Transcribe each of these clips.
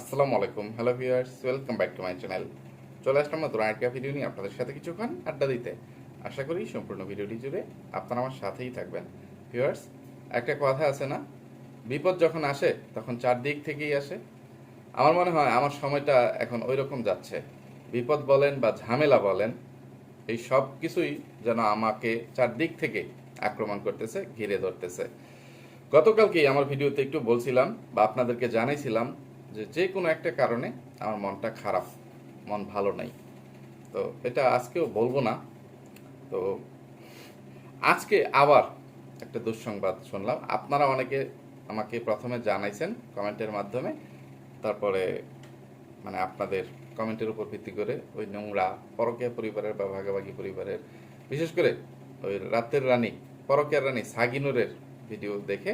আসসালামু আলাইকুম। Hello viewers welcome back to my channel চলে আসলাম নতুন আরেকটা ভিডিও নিয়ে আপনাদের সাথে কিছুক্ষণ আড্ডা দিতে। আশা করি সম্পূর্ণ ভিডিওটি জুড়ে আপনারা আমার সাথেই থাকবেন। ভিউয়ার্স একটা কথা আছে না? বিপদ যখন আসে, তখন চারদিক থেকেই আসে। আমার মনে হয় আমার সময়টা এখন ওই রকম যাচ্ছে। বিপদ বলেন বা ঝামেলা বলেন, এই সব কিছুই যেন আমাকে চারদিক থেকে আক্রমণ করতেছে, ঘিরে ধরতেছে। গতকালকেই আমার ভিডিওতে একটু বলছিলাম বা আপনাদেরকে জানাইছিলাম যে যে কোনো একটা কারণে আমার মনটা খারাপ, মন ভালো নাই। তো এটা আজকেও বলব না। তো আজকে আবার একটা দুঃসংবাদ শুনলাম। আপনারা অনেকে আমাকে প্রথমে জানাইছেন কমেন্টের মাধ্যমে, তারপরে মানে আপনাদের কমেন্টের উপর ভিত্তি করে ওই নোংরা পরকীয়া পরিবারের বা ভাগাভাগি পরিবারের, বিশেষ করে ওই রাতের রানী, পরকীয়ার রানী সাগিনুরের ভিডিও দেখে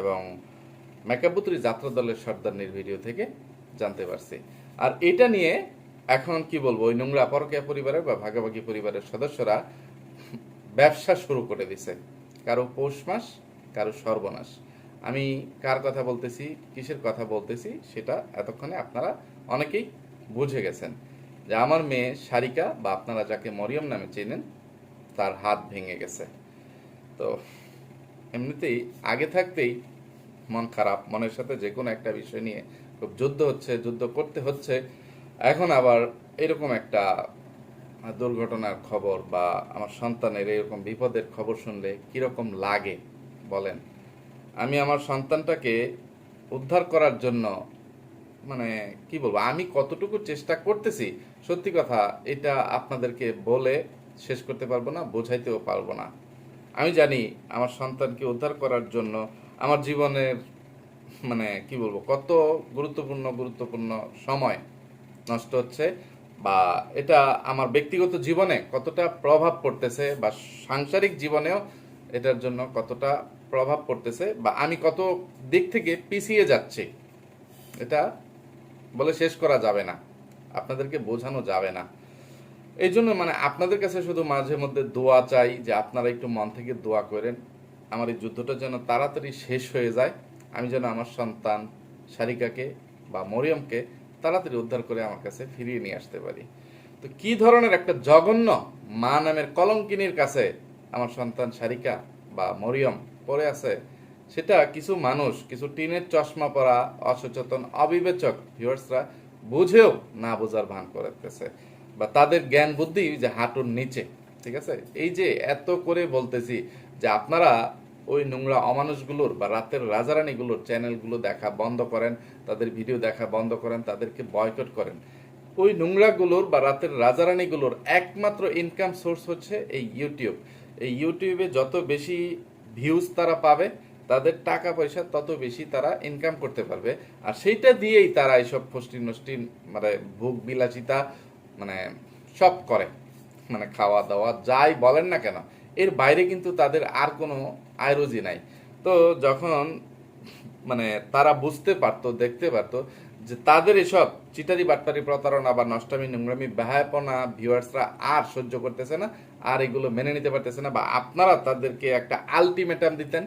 এবং মেকাপুত্রী যাত্রা দলের সর্দারনির ভিডিও থেকে জানতে পারছি। আর এটা নিয়ে এখন কি বলব, ওই নোংরা পরকীয়া পরিবারের বা ভাগাভাগি পরিবারের সদস্যরা ব্যবসা শুরু করে দিছে। কারও পৌষ মাস, কারও সর্বনাশ। আমি কার কথা বলতেছি, কিসের কথা বলতেছি, সেটা এতক্ষণে আপনারা অনেকেই বুঝে গেছেন। যে আমার মেয়ে সারিকা বা আপনারা যাকে মরিয়ম নামে চেনেন, তার হাত ভেঙে গেছে। তো এমনিতেই আগে থাকতেই মন খারাপ, মনের সাথে যে কোনো একটা বিষয় নিয়ে খুব যুদ্ধ হচ্ছে, যুদ্ধ করতে হচ্ছে। এখন আবার এরকম একটা দুর্ঘটনার খবর বা আমার সন্তানের এরকম বিপদের খবর শুনলে কীরকম লাগে বলেন? আমি আমার সন্তানটাকে উদ্ধার করার জন্য মানে কি বলব, আমি কতটুকু চেষ্টা করতেছি, সত্যি কথা এটা আপনাদেরকে বলে শেষ করতে পারব না, বোঝাইতেও পারব না। আমি জানি আমার সন্তানকে উদ্ধার করার জন্য আমার জীবনের মানে কি বলব, কত গুরুত্বপূর্ণ গুরুত্বপূর্ণ সময় নষ্ট হচ্ছে বা এটা আমার ব্যক্তিগত জীবনে কতটা প্রভাব পড়তেছে বা সাংসারিক জীবনেও এটার জন্য কতটা প্রভাব পড়তেছে বা আমি কত দিক থেকে পিছিয়ে যাচ্ছি, এটা বলে শেষ করা যাবে না, আপনাদেরকে বোঝানো যাবে না। এই জন্য মানে আপনাদের কাছে শুধু মাঝে মধ্যে দোয়া চাই যে আপনারা একটু মন থেকে দোয়া করেন আমার এই যুদ্ধটা যেন তাড়াতাড়ি শেষ হয়ে যায়, আমি যেন আমার সন্তান সারিকাকে বা মরিয়মকে তাড়াতাড়ি উদ্ধার করে আমার কাছে ফিরিয়ে নিয়ে আসতে পারি। তো কি ধরনের একটা জঘন্য মা নামের কলঙ্কিনীর কাছে আমার সন্তান সারিকা বা মরিয়ম পড়ে আছে, সেটা কিছু মানুষ, কিছু টিনের চশমা পরা অসচেতন অবিবেচক ভিউয়ার্সরা বুঝেও না বোঝার ভান করতেছে বা তাদের জ্ঞান বুদ্ধি যে হাঁটুর নিচে, ঠিক আছে? এই যে এত করে বলতেছি যে আপনারা ওই নোংরা অমানুষগুলোর বা রাতের রাজারানীগুলোর চ্যানেলগুলো দেখা বন্ধ করেন, তাদের ভিডিও দেখা বন্ধ করেন, তাদেরকে বয়কট করেন। ওই নোংরাগুলোর বা রাতের রাজারানীগুলোর একমাত্র ইনকাম সোর্স হচ্ছে এই ইউটিউব এই ইউটিউবে যত বেশি ভিউজ তারা পাবে, তাদের টাকা পয়সা তত বেশি তারা ইনকাম করতে পারবে। আর সেইটা দিয়েই তারা এইসব ফষ্টি নষ্টি মানে ভোগ বিলাসিতা মানে সব করে। মানে খাওয়া দাওয়া যাই বলেন না কেন এর বাইরে কিন্তু তাদের আর কোনো আয়রোজি নাই। তো যখন মানে তারা বুঝতে পারতো, দেখতে পারতো যে তাদের এসব চিটারি বাটপারি প্রতারণা বা নষ্টামি, নোংরামি ব্যহাপনা ভিউয়ার্সরা আর সহ্য করতেছে না, আর এগুলো মেনে নিতে পারতেছে না বা আপনারা তাদেরকে একটা আলটিমেটাম দিতেন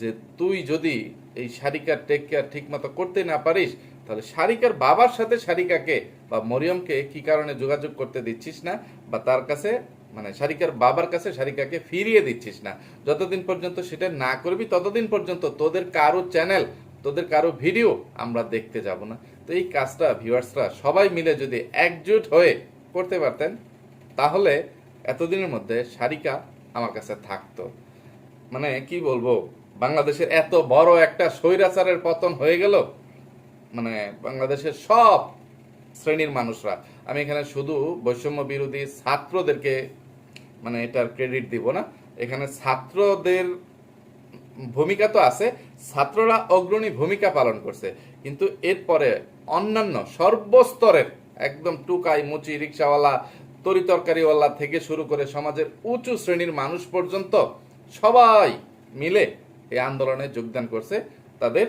যে তুই যদি এই শারিকার টেক কেয়ার ঠিক মতো করতে না পারিস, তাহলে শারিকার বাবার সাথে শারিকাকে বা মরিয়মকে কি কারণে যোগাযোগ করতে দিচ্ছিস না বা তার কাছে মানে শারিকার বাবার কাছে শারিকাকে ফিরিয়ে দিচ্ছিস না। যতদিন পর্যন্ত সেটা না করবি, ততদিন পর্যন্ত তোদের কারও চ্যানেল তোদের কারও ভিডিও আমরা দেখতে যাব না। তো এই কাজটা ভিউয়ার্সরা সবাই মিলে যদি একজুট হয়ে করতে পারতেন, তাহলে এতদিনের মধ্যে শারিকা আমার কাছে থাকতো। মানে কি বলব, বাংলাদেশের এত বড় একটা স্বৈরাচারের পতন হয়ে গেল। মানে বাংলাদেশের সব শ্রেণির মানুষরা আমি এখানে শুধু বৈষম্য বিরোধী ছাত্রদেরকে মানে এটার ক্রেডিট দিব না। এখানে ছাত্রদের ভূমিকা তো আছে, ছাত্ররা অগ্রণী ভূমিকা পালন করছে। কিন্তু এরপরে অন্যান্য সর্বস্তরের একদম টুকাই মুচি রিক্সাওয়ালা তরি তরকারিওয়ালা থেকে শুরু করে সমাজের উঁচু শ্রেণির মানুষ পর্যন্ত সবাই মিলে এই আন্দোলনে যোগদান করছে, তাদের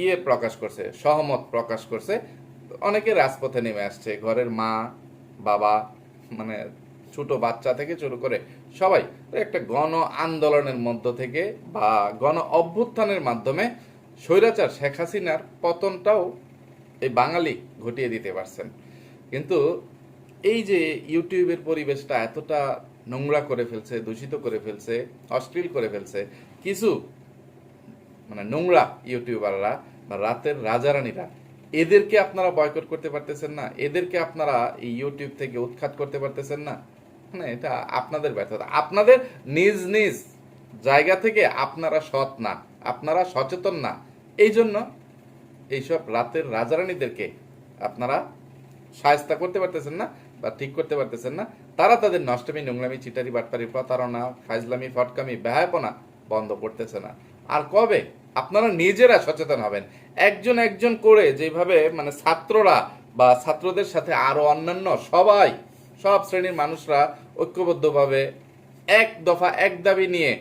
ইয়ে প্রকাশ করছে, সহমত প্রকাশ করছে। অনেকে রাজপথে নেমে আসছে, ঘরের মা, বাবা মানে ছোট বাচ্চা থেকে শুরু করে সবাই। একটা গণ আন্দোলনের মধ্য থেকে বা গণ অভ্যুত্থানের মাধ্যমে স্বৈরাচার শেখ হাসিনার পতনটাও এই বাঙালি ঘটিয়ে দিতে পারছেন। কিন্তু এই যে ইউটিউবের পরিবেশটা এতটা নোংরা করে ফেলছে, দূষিত করে ফেলছে, অশ্লীল করে ফেলছে, কিছু মানে নোংরা ইউটিউবাররা বা রাতের রাজারানীরা এদেরকে আপনারা বয়কট করতে পারতেছেন না, এদেরকে আপনারা এই ইউটিউব থেকে উৎখাত করতে পারতেছেন না। মানে এটা আপনাদের ব্যর্থতা। আপনাদের নিজ নিজ জায়গা থেকে আপনারা সৎ না, আপনারা সচেতন না। এই জন্য এইসব রাতের রাজারানীদেরকে আপনারা সায়স্তা করতে পারতেছেন না বা ঠিক করতে পারতেছেন না। তারা তাদের নষ্টমী, নোংরামি চিটারি বাটপারি, প্রতারণা, ফাইজলামি, ফটকামি ব্যয়াপনা বন্ধ করতেছে না। আর কবে? আপনারা নিজেরা সচেতন হবেন। একজন একজন করে যেভাবে মানে ছাত্ররা বা ছাত্রদের সাথে আরও অন্যান্য সবাই, সব শ্রেণির মানুষরা ঐক্যবদ্ধভাবে এক দফা, এক দাবি নিয়ে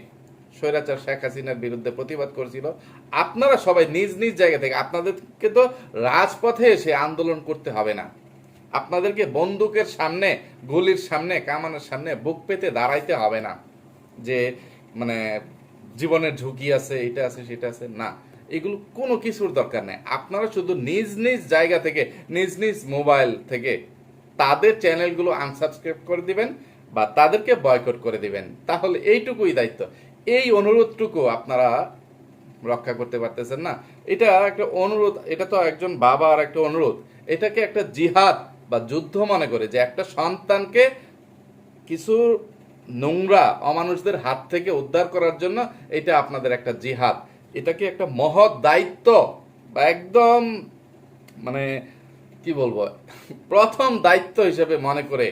স্বৈরাচার শেখ হাসিনার বিরুদ্ধে প্রতিবাদ করেছিল। আপনারা সবাই নিজ নিজ জায়গা থেকে, আপনাদেরকে তো রাজপথে এসে আন্দোলন করতে হবে না। আপনাদেরকে বন্দুকের সামনে, গুলির সামনে, কামানের সামনে বুক পেতে দাঁড়াইতে হবে না। যে মানে জীবনের ঝুঁকি আছে, এটা আছে, সেটা আছে, না। এগুলো কোনো কিছুর দরকার নেই। আপনারা শুধু নিজ নিজ জায়গা থেকে, নিজ নিজ মোবাইল থেকে তাদের চ্যানেলগুলো আনসাবস্ক্রাইব করে দিবেন বা তাদেরকে বয়কট করে দিবেন। তাহলে এইটুকুই দায়িত্ব। এই অনুরোধটুকু আপনারা রক্ষা করতে পারতেছেন না। এটা একটা অনুরোধ, এটা তো একজন বাবার একটা অনুরোধ। এটাকে একটা জিহাদ বা যুদ্ধ মনে করে যে একটা সন্তানকে কিছু নোংরা, অমানুষদের হাত থেকে উদ্ধার করার জন্য এটা আপনাদের একটা জিহাদ। এটাকে একটা মহৎ দায়িত্ব? বা একদম মানে কি বলব, প্রথম দায়িত্ব হিসেবে মনে করে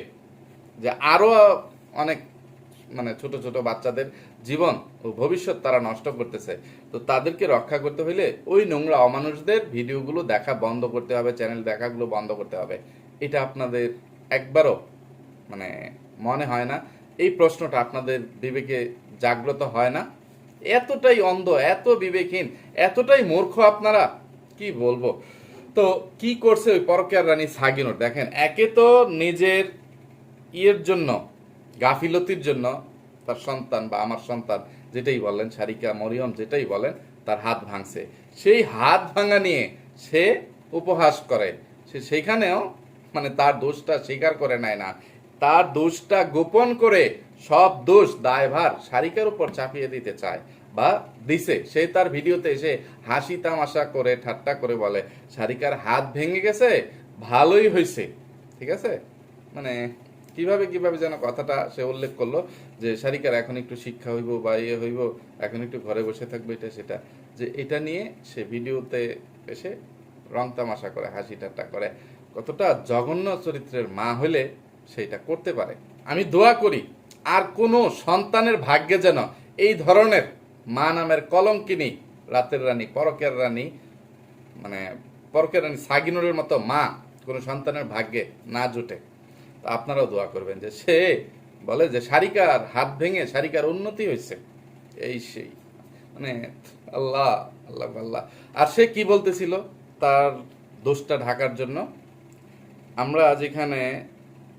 যে আরও অনেক মানে ছোট ছোট বাচ্চাদের জীবন ও ভবিষ্যৎ তারা নষ্ট করতেছে। তো তাদেরকে রক্ষা করতে হইলে ওই নোংরা অমানুষদের ভিডিওগুলো দেখা বন্ধ করতে হবে, চ্যানেল দেখাগুলো বন্ধ করতে হবে। এটা আপনাদের একবারও মানে মনে হয় না এই প্রশ্নটা আপনাদের বিবেকে জাগ্রত হয় না? এতটাই অন্ধ, এত বিবেকহীন, এতটাই মূর্খ আপনারা, কি বলব? তো কি করছে ওই পরকিয়ার রানী সাগিনোর? দেখেন, একে তো নিজের ইয়ের জন্য, গাফিলতির জন্য, তার সন্তান বা আমার সন্তান, যেটাই বলেন, সারিকা মরিয়ম যেটাই বলেন, তার হাত ভাঙছে। সেই হাত ভাঙা নিয়ে সে উপহাস করে। সে সেইখানেও মানে তার দোষটা স্বীকার করে নেয় না। তার দোষটা গোপন করে সব দোষ দায়ভার সারিকার উপর চাপিয়ে দিতে চায় বা দিছে। সে তার ভিডিওতে এসে হাসি তামাশা করে, ঠাট্টা করে বলে সারিকার হাত ভেঙে গেছে, ভালোই হয়েছে ঠিক আছে? মানে কীভাবে কীভাবে যেন কথাটা সে উল্লেখ করল যে সারিকার এখন একটু শিক্ষা হইব বা ইয়ে হইব, এখন একটু ঘরে বসে থাকবে, এটা সেটা। যে এটা নিয়ে সে ভিডিওতে এসে রং তামাশা করে, হাসি ঠাট্টা করে। কতটা জঘন্য চরিত্রের মা হলে সেইটা করতে পারে। আমি দোয়া করি, আর কোনো সন্তানের ভাগ্যে যেন এই ধরনের মা নামের কলঙ্কিনী, রাতের রানী, পরকের রানী মানে পরকের রানী সাগিনুরের মতো মা কোনো সন্তানের ভাগ্যে না জুটে। তা আপনারাও দোয়া করবেন যে সে বলে যে সারিকার হাত ভেঙে সারিকার উন্নতি হয়েছে। এই সেই। মানে আল্লাহ আল্লাহ আল্লাহ। আর সে কি বলতেছিল? তার দোষটা ঢাকার জন্য। আমরা যেখানে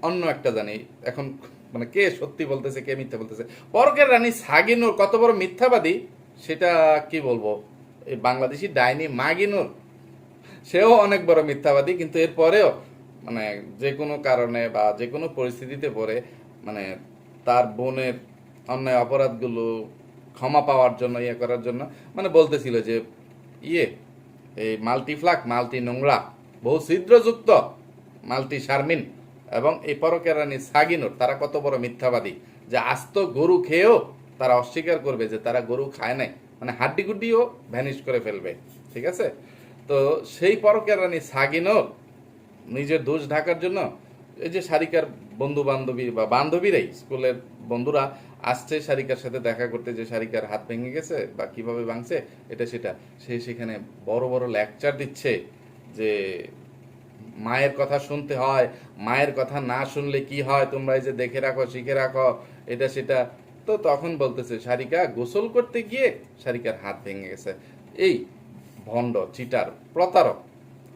অন্য একটা জানি। এখন মানে কে সত্যি বলতেছে, কে মিথ্যা বলতেছে? পরকের রানী সাগিনুর কত বড় মিথ্যাবাদী, সেটা কি বলব? এই বাংলাদেশি ডাইনি মাগিনুর, সেও অনেক বড় মিথ্যাবাদী, কিন্তু এরপরেও মানে যে কোনো কারণে বা যে কোনো পরিস্থিতিতে পড়ে মানে তার বোনের অন্যায় অপরাধগুলো ক্ষমা পাওয়ার জন্য ইয়ে করার জন্য মানে বলতেছিল যে ইয়ে এই মাল্টিফ্লাক মাল্টি নোংরা বহু ছিদ্রযুক্ত মাল্টি শারমিন এবং এই পরকেরানি সাগিনুর, তারা কত বড় মিথ্যাবাদী যে আস্ত গরু খেয়েও তারা অস্বীকার করবে যে তারা গরু খায় নাই। মানে হাড্ডি গুড্ডিও ভ্যানিশ করে ফেলবে, ঠিক আছে? তো সেই পরকেরানি সাগিনুর নিজের দোষ ঢাকার জন্য এই যে সারিকার বন্ধু বান্ধবী বা বান্ধবীরাই, স্কুলের বন্ধুরা আসছে সারিকার সাথে দেখা করতে যে সারিকার হাত ভেঙে গেছে বা কীভাবে ভাঙছে, এটা সেটা। সে সেখানে বড় বড় লেকচার দিচ্ছে যে মায়ের কথা শুনতে হয়, মায়ের কথা না শুনলে কি হয়? তোমরা এই যে দেখে রাখো, শিখে রাখো, এটা সেটা। তো তখন বলতেছে, সারিকা, গোসল করতে গিয়ে সারিকার হাত ভেঙে গেছে। এই ভণ্ড, চিটার, প্রতারক,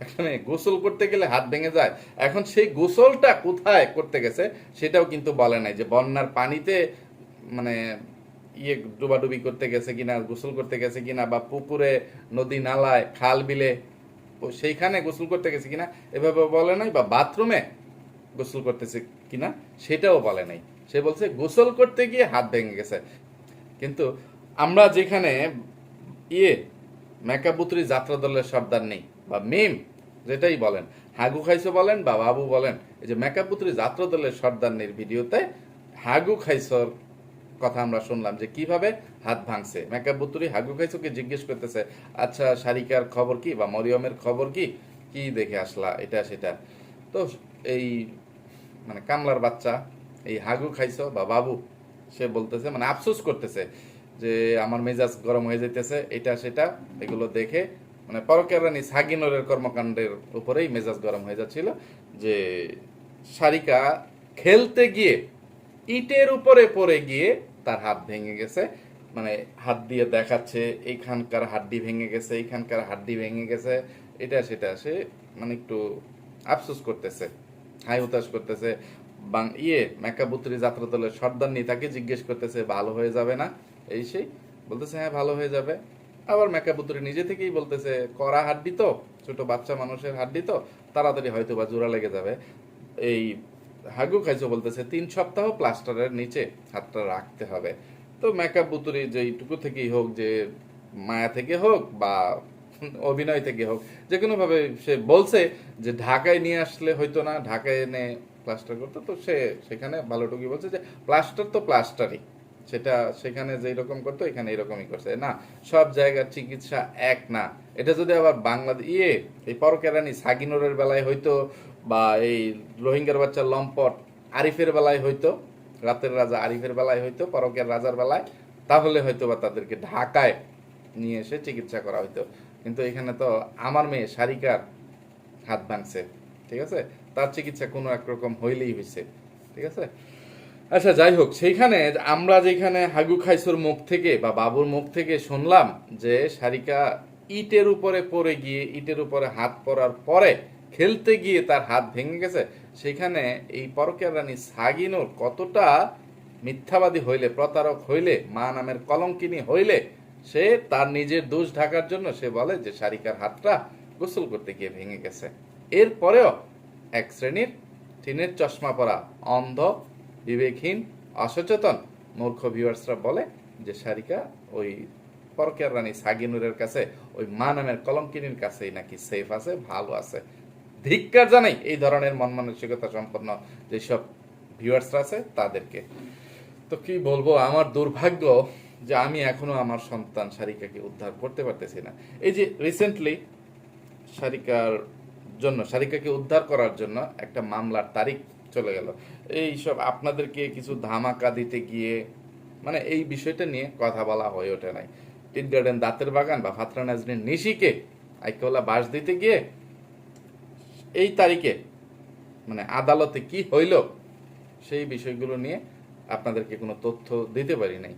এখানে গোসল করতে গেলে হাত ভেঙে যায়। এখন সেই গোসলটা কোথায় করতে গেছে সেটাও কিন্তু বলে নাই যে বন্যার পানিতে মানে ইয়ে ডুবাডুবি করতে গেছে কিনা, গোসল করতে গেছে কিনা বা পুকুরে, নদী নালায়, খাল বিলে সেইখানে গোসল করতে গেছে কিনা এভাবে বলে নাই, বা বাথরুমে গোসল করতেছে কিনা সেটাও বলে নাই। সে বলছে, গোসল করতে গিয়ে হাত ভেঙে গেছে। কিন্তু আমরা যেখানে ইয়ে মেকাপুত্রী যাত্রা দলের সর্দার নেই, বা মেম যেটাই বলেন, হাগু খাইছো বলেন বা বাবু বলেন, এই যে মেকাপুত্রী যাত্রা দলের সর্দার নেই ভিডিওতে, হাগু খাইছর কথা আমরা শুনলাম যে কীভাবে হাত ভাঙছে। মেকাপুত্রী হাগু খাইছোকে জিজ্ঞেস করতেছে আচ্ছা সারিকার খবর কি বা মরিয়মের খবর কি? কি দেখে আসলা এটা সেটা? তো এই মানে কামলার বাচ্চা, এই হাগু খাইছো বা বাবু, সে বলতেছে মানে আফসোস করতেছে যে আমার মেজাজ গরম হয়ে যাইতেছে, এটা সেটা, এগুলো দেখে মানে পরকের রানী সাগিনরের কর্মকাণ্ডের উপরেই মেজাজ গরম হয়ে যাচ্ছিল যে সারিকা খেলতে গিয়ে, ইটের উপরে পড়ে গিয়ে তার হাত ভেঙে গেছে। মানে হাত দিয়ে দেখাচ্ছে, এইখানকার হাড্ডি ভেঙে গেছে, এইখানকার হাড্ডি ভেঙে গেছে, এটা সেটা। সে মানে একটু আফসোস করতেছে, হাই হতাশ করতেছে। বাং ইয়ে মেকাবুত্রী যাত্রা দলের সর্দার নিয়ে তাকে জিজ্ঞেস করতেছে, ভালো হয়ে যাবে না? এই সেই, বলতেছে হ্যাঁ ভালো হয়ে যাবে। আবার মেকাবুত্রী নিজে থেকেই বলতেছে, কড়া হাড্ডি তো, ছোট বাচ্চা মানুষের হাড্ডি তো, তাড়াতাড়ি হয়তো বা জোড়া লেগে যাবে। এই হাগু খাইছো বলতেছে, তিন সপ্তাহ প্লাস্টারের নিচে হাতটা রাখতে হবে। তো মেকআপ বুতুরি যেইটুকু থেকেই হোক, যে মায়া থেকে হোক বা অভিনয় থেকে হোক, যে কোনো ভাবে সে বলছে যে ঢাকায় নিয়ে আসলে হয়তো না, ঢাকায় এনে প্লাস্টার করতো, তো সে সেখানে ভালোটুকু বলছে যে প্লাস্টার তো প্লাস্টারই সেটা সেখানে যেই রকম করতো, এখানে এরকমই করছে। না, সব জায়গার চিকিৎসা এক না। এটা যদি আবার বাংলাদেশ ইয়ে এই পরকেরানি সাগিনোরের বেলায় হয়তো বা এই রোহিঙ্গার বাচ্চা লম্পট আরিফের বেলায় হয়তো রাতের রাজা আরিফের বেলায় হয়তো পরকের রাজার বেলায়, তাহলে হয়তো বা তাদেরকে ঢাকায় নিয়ে এসে চিকিৎসা করা হইতো। কিন্তু এখানে তো আমার মেয়ে সারিকার হাত ভাঙছে, ঠিক আছে? তার চিকিৎসা কোনো একরকম হইলেই হয়েছে ঠিক আছে? আচ্ছা যাই হোক, সেইখানে আমরা যেখানে হাগু খাইসুর মুখ থেকে বা বাবুর মুখ থেকে শুনলাম যে সারিকা ইটের উপরে পড়ে গিয়ে, ইটের উপরে হাত পড়ার পরে খেলতে গিয়ে তার হাত ভেঙে গেছে, সেখানে এই পরকের রানী সাগিনুর কতটা মিথ্যাবাদী হইলে, প্রতারক হইলে, মা নামের কলঙ্কিনী হইলে, সে তার নিজের দোষ ঢাকার জন্য সে বলে যে সারিকার হাতটা গোসল করতে গিয়ে ভেঙে গেছে। এরপরেও এক শ্রেণির টিনের চশমা পরা অন্ধ, বিবেকহীন, অসচেতন মূর্খ ভিউয়ার্সরা বলে যে সারিকা ওই পরকের রানী সাগিনুরের কাছে, ওই মা নামের কলঙ্কিনীর কাছেই নাকি সেফ আছে, ভালো আছে। ধিক্কার জানাই এই ধরনের মন মানসিকতা সম্পন্ন যেসব ভিউয়ার্সরা আছে তাদেরকে। তো কি বলব, আমার দুর্ভাগ্য যে আমি এখনও আমার সন্তান সারিকাকে উদ্ধার করতে পারতেছি না। এই যে রিসেন্টলি সারিকার জন্য, সারিকাকে উদ্ধার করার জন্য একটা মামলার তারিখ চলে গেল। এই সব আপনাদেরকে কিছু ধামাকা দিতে গিয়ে মানে এই বিষয়টা নিয়ে কথা বলা হয়ে ওঠে নাই। টিন গার্ডেন দাঁতের বাগান বা ফাতরা নাজরিন নিশিকে আইকলা বাস দিতে গিয়ে এই তারিখে মানে আদালতে কি হইল সেই বিষয়গুলো নিয়ে আপনাদেরকে কোনো তথ্য দিতে পারি নাই।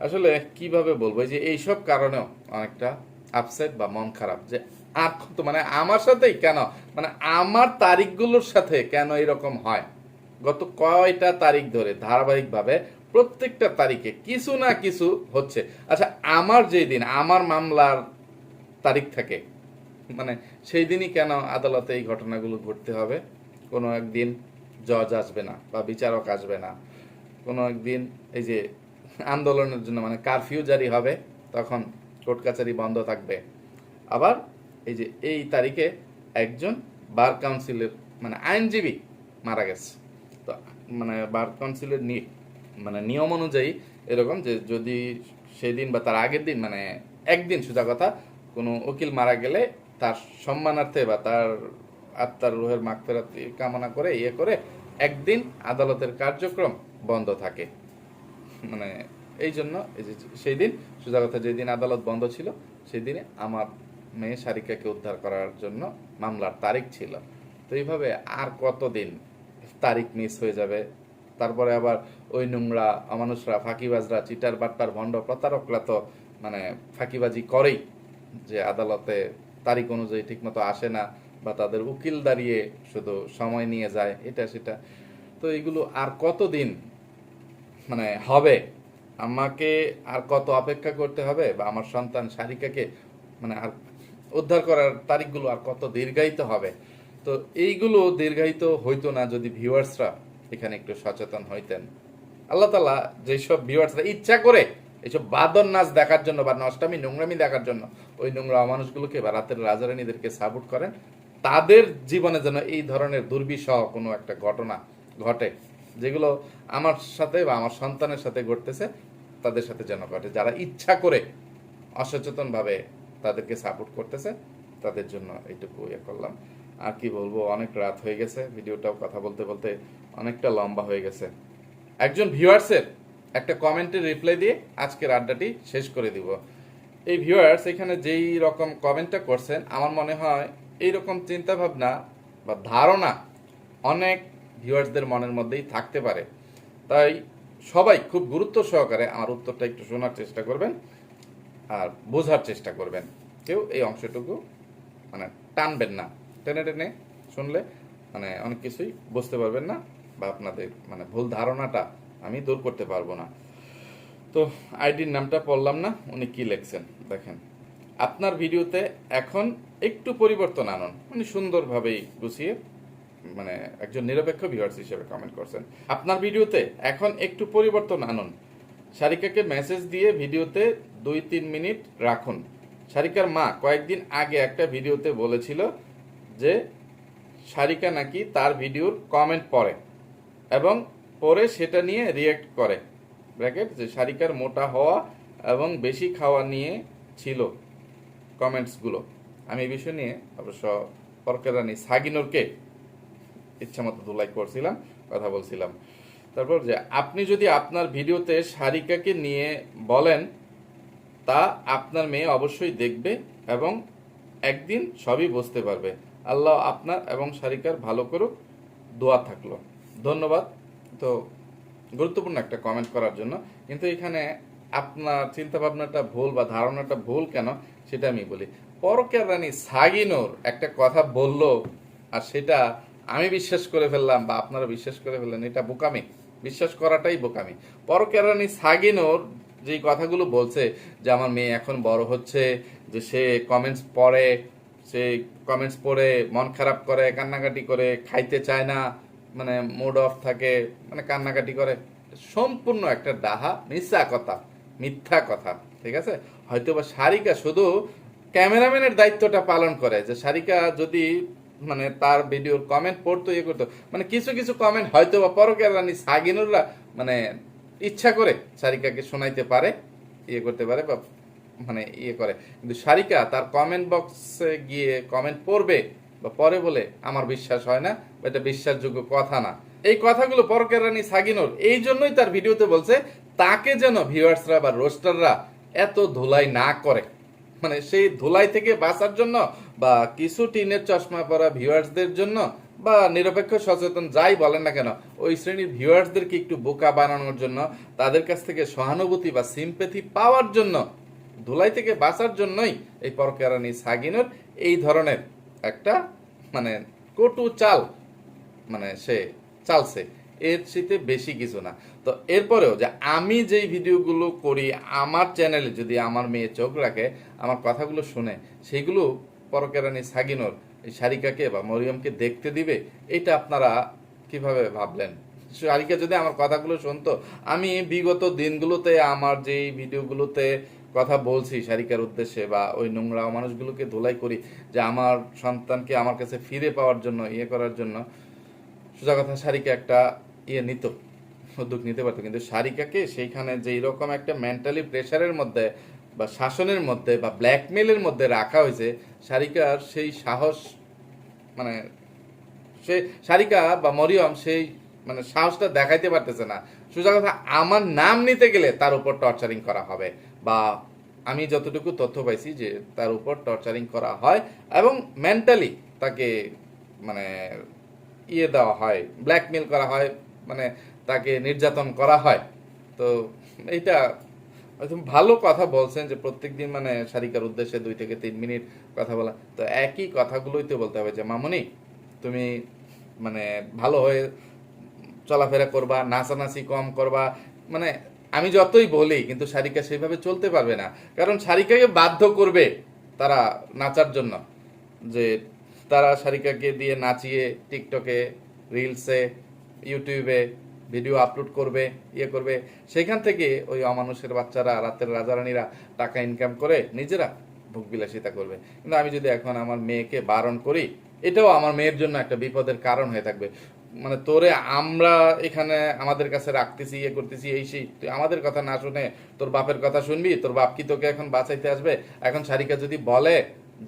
আসলে কীভাবে বলব, এই যে এইসব কারণেও অনেকটা আপসেট বা মন খারাপ যে আর কত মানে আমার সাথেই কেন মানে আমার তারিখগুলোর সাথে কেন এরকম হয়? গত কয়টা তারিখ ধরে ধারাবাহিকভাবে প্রত্যেকটা তারিখে কিছু না কিছু হচ্ছে। আচ্ছা আমার যেই দিন, আমার মামলার তারিখ থাকে মানে সেই দিনই কেন আদালতে এই ঘটনাগুলো ঘটতে হবে? কোনো একদিন জজ আসবে না বা বিচারক আসবে না। কোনো একদিন এই যে আন্দোলনের জন্য মানে কারফিউ জারি হবে, তখন কোর্ট কাছারি বন্ধ থাকবে। আবার এই যে এই তারিখে একজন বার কাউন্সিলের মানে আইনজীবী মারা গেছে। তো মানে বার কাউন্সিলের মানে নিয়ম অনুযায়ী এরকম যে যদি সেদিন বা তার আগের দিন মানে একদিন সোজা কথা কোনো উকিল মারা গেলে তার সম্মানার্থে বা তার আত্মার রুহের মাগফেরাত কামনা করে ইয়ে করে একদিন আদালতের কার্যক্রম বন্ধ থাকে। মানে এই জন্য সেই দিন, সোজা কথা যেদিন আদালত বন্ধ ছিল, সেই দিনে আমার মেয়ে সারিকাকে উদ্ধার করার জন্য মামলার তারিখ ছিল। তো এইভাবে আর কতদিন তারিখ মিস হয়ে যাবে? তারপরে আবার ওই নোংরা, অমানুষরা, ফাঁকিবাজরা চিটার বাট্টার ভণ্ড প্রতারকরা তো মানে ফাঁকিবাজি করেই যে আদালতে তারিখ অনুযায়ী ঠিকমতো আসে না বা তাদের উকিল দাঁড়িয়ে শুধু সময় নিয়ে যায়, এটা সেটা। তো এগুলো আর কতদিন মানে হবে? আমাকে আর কত অপেক্ষা করতে হবে? বা আমার সন্তান সারিকাকে মানে আর উদ্ধার করার তারিখগুলো আর কত দীর্ঘায়িত হবে? তো এইগুলো দীর্ঘায়িত হইতো না যদি ভিউয়ার্সরা এখানে একটু সচেতন হইতেন। আল্লাহ তালা যেসব ভিউয়ার্সরা ইচ্ছা করে এইসব বাদর নাচ দেখার জন্য বা নষ্টামি, নোংরামি দেখার জন্য ওই নোংরা মানুষগুলোকে বা রাতের রাজারানীদেরকে সাপোর্ট করেন, তাদের জীবনে যেন এই ধরনের দুর্বিষহ কোনো একটা ঘটনা ঘটে, যেগুলো আমার সাথে বা আমার সন্তানের সাথে ঘটতেছে, তাদের সাথে যেন ঘটে। যারা ইচ্ছা করে অসচেতনভাবে তাদেরকে সাপোর্ট করতেছে, তাদের জন্য এইটুকু ইয়ে করলাম। আর কি বলব, অনেক রাত হয়ে গেছে, ভিডিওটাও কথা বলতে বলতে অনেকটা লম্বা হয়ে গেছে। একজন ভিউয়ার্সের একটা কমেন্টের রিপ্লাই দিয়ে আজকের আড্ডাটি শেষ করে দিব। এই ভিউয়ার্স এখানে যেই রকম কমেন্টটা করছেন, আমার মনে হয় এই রকম চিন্তা ভাবনা বা ধারণা অনেক ভিউয়ার্সদের মনের মধ্যেই থাকতে পারে। তাই সবাই খুব গুরুত্ব সহকারে আমার উত্তরটা একটু শোনার চেষ্টা করবেন আর বোঝার চেষ্টা করবেন। কেউ এই অংশটুকু মানে টানবেন না। টেনে টেনে শুনলে মানে অনেক কিছুই বুঝতে পারবেন না বা আপনাদের মানে ভুল ধারণাটা আমি দূর করতে পারব না। তো আইডির নামটা পড়লাম না, উনি কি লিখছেন? দেখেন। আপনার ভিডিওতে এখন একটু পরিবর্তন আনুন। উনি সুন্দরভাবেই গুছিয়ে মানে একজন নিরপেক্ষ ভিউয়ার্স হিসেবে কমেন্ট করছেন। আপনার ভিডিওতে এখন একটু পরিবর্তন আনুন। সারিকাকে মেসেজ দিয়ে ভিডিওতে দুই তিন মিনিট রাখুন। সারিকার মা কয়েকদিন আগে একটা ভিডিওতে বলেছিল যে সারিকা নাকি তার ভিডিওর কমেন্ট পড়ে এবং পরে সেটা নিয়ে রিয়েক্ট করে। ব্র্যাকেট যে সারিকার মোটা হওয়া এবং বেশি খাওয়া নিয়ে ছিল কমেন্টসগুলো আমি এই বিষয় নিয়ে অবশ্য পরকের রানী সাগিনোরকে ইচ্ছা মতো ধুলাই করছিলাম, কথা বলছিলাম। তারপর যে আপনি যদি আপনার ভিডিওতে সারিকাকে নিয়ে বলেন, তা আপনার মেয়ে অবশ্যই দেখবে এবং একদিন সবই বুঝতে পারবে। আল্লাহ আপনার এবং সারিকার ভালো করুক, দোয়া থাকল। ধন্যবাদ। তো গুরুত্বপূর্ণ একটা কমেন্ট করার জন্য। কিন্তু এখানে আপনার চিন্তা ভাবনাটা ভুল বা ধারণাটা ভুল কেন, সেটা আমি বলি। পরকের রানী সাগিনোর একটা কথা বলল, আর সেটা আমি বিশ্বাস করে ফেললাম বা আপনারা বিশ্বাস করে ফেললেন, এটা বোকামি। বিশ্বাস করাটাই বোকামি। পরকের রানী সাগিনোর যে কথাগুলো বলছে, যে আমার মেয়ে এখন বড় হচ্ছে, যে সে কমেন্টস পড়ে, সে কমেন্টস পড়ে, মন খারাপ করে, কান্নাকাটি করে, খাইতে চায় না মানে মুড অফ থাকে মানে কান্নাকাটি করে, সম্পূর্ণ একটা ডাহা মিথ্যা কথা মিথ্যা কথা, ঠিক আছে? হয়তো বা সারিকা শুধু ক্যামেরাম্যানের দায়িত্বটা পালন করে, যে সারিকা যদি মানে তার ভিডিওর কমেন্ট পড়তো ইয়ে করতো মানে কিছু কিছু কমেন্ট হয়তো বা পরকের রানী সাগিনুররা মানে ইচ্ছা করে সারিকাকে শোনাইতে পারে ইয়ে করতে পারে বা মানে ইয়ে করে। কিন্তু সারিকা তার কমেন্ট বক্সে গিয়ে কমেন্ট পড়বে বা পরে বলে, আমার বিশ্বাস হয় না, বা এটা বিশ্বাসযোগ্য কথা না। এই কথাগুলো পরকের রানী সাগিনোর, এই জন্যই তার ভিডিওতে বলছে, তাকে যেন ভিউয়ার্সরা বা রোস্টাররা এত ধুলাই না করে। মানে সেই ধুলাই থেকে বাঁচার জন্য বা কিছু টিনের চশমা পরা ভিউয়ার্সদের জন্য বা নিরপেক্ষ, সচেতন যাই বলেন না কেন, ওই শ্রেণির ভিউয়ার্সদেরকে একটু বোকা বানানোর জন্য, তাদের কাছ থেকে সহানুভূতি বা সিম্পেথি পাওয়ার জন্য, ধুলাই থেকে বাঁচার জন্যই এই পরকেরানি সাগিনোর এই ধরনের একটা মানে কটু চাল মানে সে চালছে এর শীতে বেশি কিছু না। তো এরপরেও যে আমি যেই ভিডিওগুলো করি, আমার চ্যানেলে যদি আমার মেয়ে চোখ রাখে, আমার কথাগুলো শুনে সেইগুলো পরকেরানি সাগিনোর, এই সারিকাকে বা মরিয়মকে দেখতে দিবে, এটা আপনারা কীভাবে ভাবলেন? সারিকা যদি আমার কথাগুলো শুনতো, আমি বিগত দিনগুলোতে, আমার যেই ভিডিওগুলোতে কথা বলছি সারিকার উদ্দেশ্যে বা ওই নোংরা মানুষগুলোকে ধোলাই করি যে আমার সন্তানকে আমার কাছে ফিরে পাওয়ার জন্য ইয়ে করার জন্য। সোজা কথা, সারিকা একটা ইয়ে নিত, উদ্যোগ নিতে পারতো। কিন্তু সারিকাকে সেইখানে যে রকম একটা মেন্টালি প্রেশারের মধ্যে বা শাসনের মধ্যে বা ব্ল্যাকমেলের মধ্যে রাখা হয়েছে, সারিকার সেই সাহস মানে সে সারিকা বা মরিয়ম সেই মানে সাহসটা দেখাইতে পারতেছে না। সোজা কথা, আমার নাম নিতে গেলে তার উপর টর্চারিং করা হবে। বা আমি যতটুকু তথ্য পাইছি যে তার উপর টর্চারিং করা হয় এবং মেন্টালি তাকে মানে ইয়ে দেওয়া হয় ব্ল্যাকমেল করা হয় মানে তাকে নির্যাতন করা হয়। তো এইটা ভালো কথা বলছেন যে প্রত্যেকদিন মানে সারিকার উদ্দেশ্যে দুই থেকে তিন মিনিট কথা বলা। তো একই কথাগুলোই তো বলতে হবে যে, মামনি, তুমি মানে ভালো হয়ে চলাফেরা করবা, নাচানাচি কম করবা। মানে আমি যতই বলি, কিন্তু সারিকা সেইভাবে চলতে পারবে না। কারণ সারিকাকে বাধ্য করবে তারা নাচার জন্য। যে তারা সারিকাকে দিয়ে নাচিয়ে টিকটকে, রিলসে, ইউটিউবে ভিডিও আপলোড করবে ইয়ে করবে। সেখান থেকে ওই অমানুষের বাচ্চারা, রাতের রাজারানীরা টাকা ইনকাম করে নিজেরা ভোগ বিলাসিতা করবে। কিন্তু আমি যদি এখন আমার মেয়েকে বারণ করি, এটাও আমার মেয়ের জন্য একটা বিপদের কারণ হয়ে থাকবে। মানে তোরে আমরা এখানে আমাদের কাছে রাখতেছি ইয়ে করতেছি, এই সেই। তুই আমাদের কথা না শুনে তোর বাপের কথা শুনবি, তোর বাপ কি তোকে এখন বাঁচাইতে আসবে? এখন সারিকা যদি বলে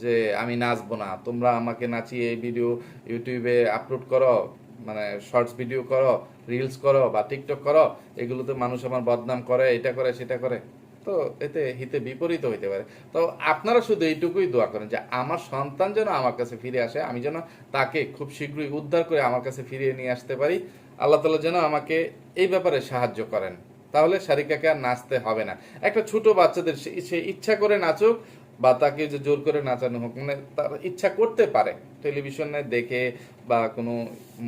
যে, আমি নাচবো না, তোমরা আমাকে নাচিয়ে এই ভিডিও ইউটিউবে আপলোড করো মানে শর্টস ভিডিও করো রিলস করো বা টিকটক করো, এগুলোতে মানুষ আমার বদনাম করে, এটা করে, সেটা করে। তো এতে হিতে বিপরীত হইতে পারে। তো আপনারা শুধু এইটুকুই দোয়া করেন যে আমার সন্তান যেন আমার কাছে ফিরে আসে, আমি যেন তাকে খুব শীঘ্রই উদ্ধার করে আমার কাছে ফিরিয়ে নিয়ে আসতে পারি। আল্লাহ তালা যেন আমাকে এই ব্যাপারে সাহায্য করেন। তাহলে সারিকাকে আর নাচতে হবে না। একটা ছোট বাচ্চাদের সে ইচ্ছা করে নাচুক বা তাকে যে জোর করে নাচানো হোক মানে তার ইচ্ছা করতে পারে। টেলিভিশনে দেখে বা কোনো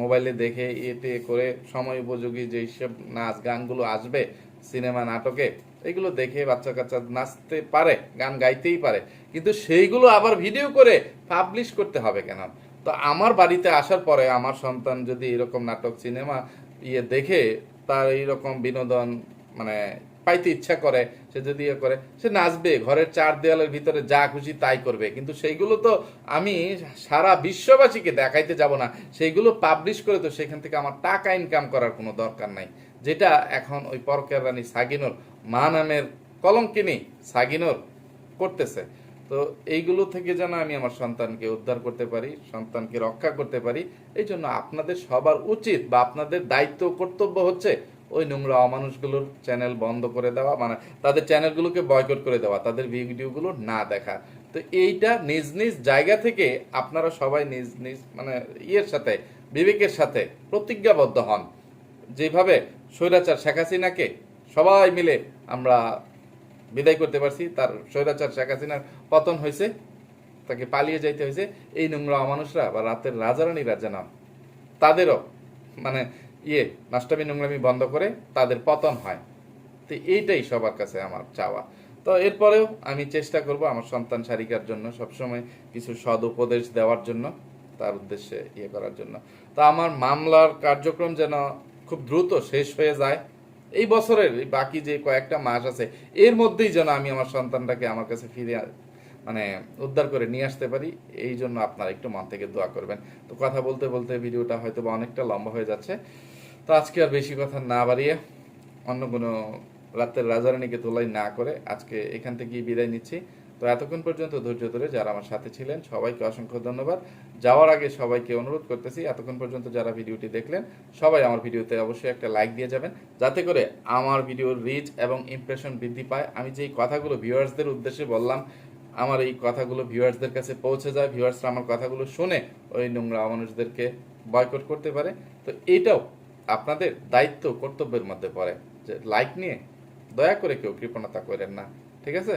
মোবাইলে দেখে এতে করে সময় উপযোগী যেই সব নাচ গানগুলো আসবে সিনেমা, নাটকে, এগুলো দেখে বাচ্চা কাচ্চা নাচতে পারে, গান গাইতেই পারে। কিন্তু সেইগুলো আবার ভিডিও করে পাবলিশ করতে হবে কেন? তো আমার বাড়িতে আসার পরে আমার সন্তান যদি এরকম নাটক, সিনেমা ইয়ে দেখে তার এইরকম বিনোদন মানে পাইতে ইচ্ছা করে, সে যদি ইয়ে করে, সে নাচবে, ঘরের চার দেওয়ালের ভিতরে যা খুশি তাই করবে। কিন্তু সেইগুলো তো আমি সারা বিশ্ববাসীকে দেখাইতে যাব না। সেইগুলো পাবলিশ করে তো সেখান থেকে আমার টাকা ইনকাম করার কোনো দরকার নাই। যেটা এখন ওই পরকের রানী সাগিনোর মা নামের কলঙ্কিনী সাগিনোর করতেছে। তো এইগুলো থেকে যেন আমি আমার সন্তানকে উদ্ধার করতে পারি, সন্তানকে রক্ষা করতে পারি, এই জন্য আপনাদের সবার উচিত বা আপনাদের দায়িত্ব কর্তব্য হচ্ছে ওই নোংরা অমানুষগুলোর চ্যানেল বন্ধ করে দেওয়া মানে তাদের চ্যানেলগুলোকে বয়কট করে দেওয়া, তাদের ভিডিওগুলো না দেখা। তো এইটা নিজ নিজ জায়গা থেকে আপনারা সবাই নিজ নিজ মানে ইয়ের সাথে, বিবেকের সাথে প্রতিজ্ঞাবদ্ধ হন। যেভাবে স্বৈরাচার শেখ হাসিনাকে সবাই মিলে আমরা বিদায় করতে পারছি। তার স্বৈরাচার শেখ হাসিনার পতন হয়েছে, তাকে পালিয়ে যাইতে হয়েছে। এই নোংরা মানুষরা বা রাতের রাজারানীরা যেন তাদেরও মানে ইয়ে নষ্টামি নোংরামি বন্ধ করে তাদের পতন হয়। তো এইটাই সবার কাছে আমার চাওয়া। তো এরপরেও আমি চেষ্টা করব আমার সন্তান সারিকার জন্য সবসময় কিছু সদ উপদেশ দেওয়ার জন্য, তার উদ্দেশ্যে ইয়ে করার জন্য। তো আমার মামলার কার্যক্রম যেন খুব দ্রুত শেষ হয়ে যায়। এই বছরের বাকি যে কয়েকটা মাস আছে, এর মধ্যেই যেন আমি আমার সন্তানটাকে আমার কাছে ফিরে মানে উদ্ধার করে নিয়ে আসতে পারি, এই জন্য আপনারা একটু মন থেকে দোয়া করবেন। তো কথা বলতে বলতে ভিডিওটা হয়তো বা অনেকটা লম্বা হয়ে যাচ্ছে। তো আজকে আর বেশি কথা না বাড়িয়ে অন্য কোনো রাতের রাজারানীকে তোলাই না করে আজকে এখান থেকেই বিদায় নিচ্ছি। তো এতক্ষণ পর্যন্ত ধৈর্য ধরে যারা আমার সাথে ছিলেন, সবাইকে অসংখ্য ধন্যবাদ। যাওয়ার আগে সবাইকে অনুরোধ করতেছি, এতক্ষণ পর্যন্ত যারা ভিডিওটি দেখলেন, সবাই আমার ভিডিওতে অবশ্যই একটা লাইক দিয়ে যাবেন। যাতে করে আমার ভিডিওর রিচ এবং ইমপ্রেশন বৃদ্ধি পায়। আমি যেই কথাগুলো ভিউয়ার্সদের উদ্দেশ্যে বললাম, আমার এই কথাগুলো ভিউয়ার্সদের কাছে পৌঁছে যায়। ভিউয়ার্সরা আমার কথাগুলো শুনে ওই নোংরা মানুষদেরকে বয়কট করতে পারে। তো এটাও আপনাদের দায়িত্ব, কর্তব্যের মধ্যে পড়ে। যে লাইক নিয়ে দয়া করে কেউ কৃপণতা করেন না। ঠিক আছে?